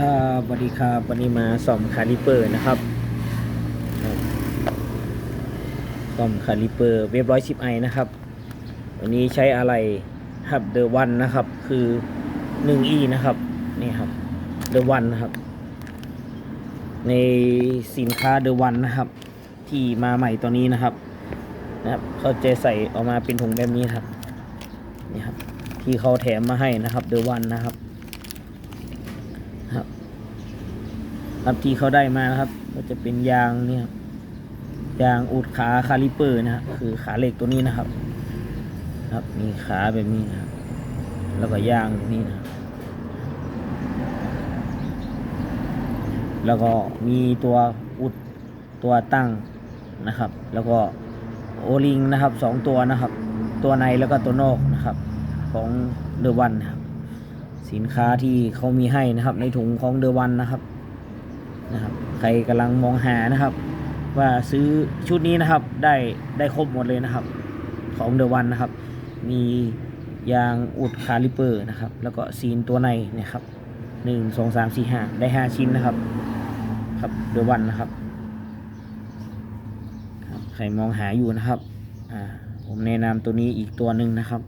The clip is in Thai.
ครับสวัสดีครับวันนี้มาซ่อมคาลิเปอร์นะครับซ่อมคาลิเปอร์เว็บร้อยสิบไอนะครับ วันนี้ใช้อะไรครับเดอะวันนะครับ คือหนึ่งอีนะครับ นี่ครับเดอะวันนะครับ ในสินค้าเดอะวันนะครับ ที่มาใหม่ตัวนี้นะครับนะครับเขาจะใส่ออกมาเป็นถุงแบบนี้ครับ นี่ครับ ที่เขาแถมมาให้นะครับเดอะวันนะครับ ครับที่เขาได้มานะครับ ก็จะเป็นยางเนี่ยครับยางอุดขาคาลิเปอร์นะครับคือขาเหล็กตัวนี้นะครับ ครับมีขาแบบนี้นะครับแล้วก็ยางตรงนี้นะครับแล้วก็มีตัวอุดตัวตั้งนะครับ แล้วก็โอลิงนะครับสองตัวนะครับ ตัวในแล้วก็ตัวนอกนะครับ ของเดอะวันนะครับ สินค้าที่เขามีให้นะครับ ในถุงของเดอะวันนะครับ ใครกำลังมองหานะครับ ว่าซื้อชุดนี้นะครับได้ได้ครบหมดเลยนะครับ ของเดอะวันนะครับ มียางอุดคาลิเปอร์นะครับ แล้วก็ซีนตัวในนะครับหนึ่งสองสามสี่ห้าได้ห้าชิ้นนะครับ ครับเดอะวันนะครับครับใครมองหาอยู่นะครับอ่าผมแนะนำตัวนี้อีกตัวหนึ่งนะครับ